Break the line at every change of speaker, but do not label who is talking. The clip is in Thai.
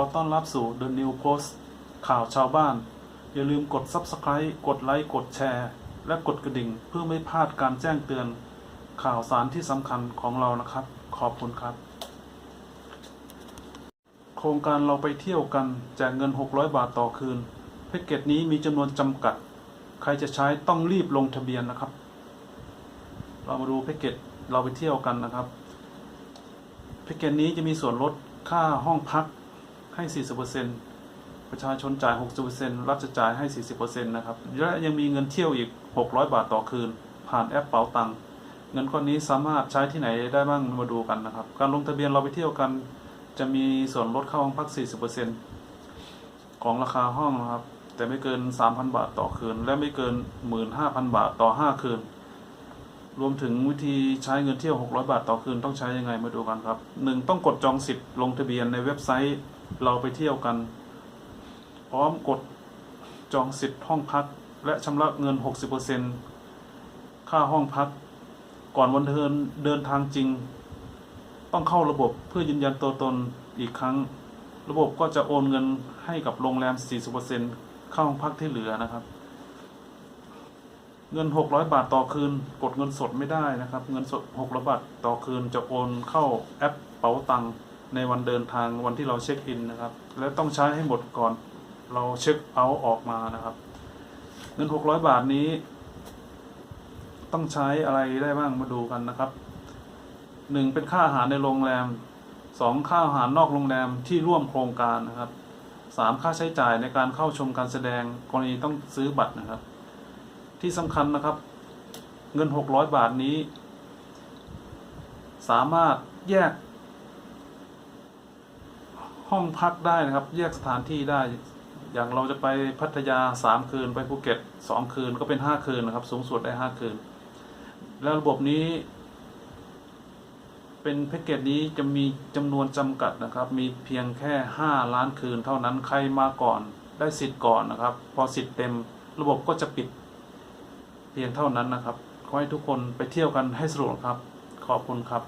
อต้อนรับสู่ The New Post ข่าวชาวบ้าน อย่าลืมกด Subscribe กดไลค์ กดแชร์ และกดกระดิ่งเพื่อไม่พลาดการแจ้งเตือน ข่าวสารที่สำคัญของเรานะครับ ขอบคุณครับ โครงการเราไปเที่ยวกันแจกเงิน 600 บาทต่อคืนแพ็กเกจนี้มีจำนวนจำกัด ใครจะใช้ต้องรีบลงทะเบียนนะครับ เรามาดูแพ็กเกจเราไปเที่ยวกันนะครับแพ็กเกจนี้จะมีส่วนลดค่าห้องพัก ให้ 40%ประชาชนจ่าย 60%รัฐจะจ่ายให้ 40%นะครับ และยังมีเงินเที่ยวอีก 600 บาทต่อคืน ผ่านแอปเป๋าตังค์เงินก้อนนี้สามารถใช้ที่ไหนได้บ้างมาดูกันนะครับ การลงทะเบียนเราไปเที่ยวกัน จะมีส่วนลดค่าห้องพัก 40%ของราคาห้องนะครับ แต่ไม่เกิน 3,000 บาทต่อคืน และไม่เกิน 15,000 บาทต่อ 5 คืน รวมถึงวิธีใช้เงินเที่ยว 600 บาทต่อคืนต้องใช้ยังไงมาดูกันครับ 1. ต้องกดจองสิทธิ์ลงทะเบียนในเว็บไซต์เราไปเที่ยวกัน พร้อมกดจองสิทธิ์ห้องพัก และชำระเงิน 60%ค่าห้องพัก ก่อนวันเดินเดินทางจริง ต้องเข้าระบบเพื่อยืนยันตัวตนอีกครั้ง ระบบก็จะโอนเงินให้กับโรงแรม 40%ค่าห้องพักที่เหลือนะครับ เงิน 600 บาทต่อคืน กดเงินสดไม่ได้นะครับ เงินสด600บาทต่อคืนจะโอนเข้าแอปเป๋าตังค์ในวันเดินทางวันที่เราเช็คอินนะครับ และต้องใช้ให้หมดก่อนเราเช็คเอาท์ออกมานะครับ เงิน 600 บาทนี้ ต้องใช้อะไรได้บ้างมาดูกันนะครับหนึ่งเป็นค่าอาหารในโรงแรมสองค่าอาหารนอกโรงแรมที่ร่วมโครงการนะครับสามค่าใช้จ่ายในการเข้าชมการแสดงกรณีต้องซื้อบัตรนะครับ ที่สำคัญนะครับ เงิน 600 บาทนี้ สามารถแยก ห้องพักได้นะครับ แยกสถานที่ได้ อย่างเราจะไปพัทยา 3 คืนไปภูเก็ต 2 คืนก็เป็น 5 คืนนะครับ สูงสุดได้ 5 คืน แล้วระบบนี้ เป็นแพ็กเกจนี้จะมีจำนวนจำกัดนะครับ มีเพียงแค่ 5 ล้านคืนเท่านั้นใครมาก่อนได้สิทธิ์ก่อนนะครับ พอสิทธิ์เต็มระบบก็จะปิด เพียงเท่านั้นนะครับ ขอให้ทุกคนไปเที่ยวกันให้สนุกครับ ขอบคุณครับ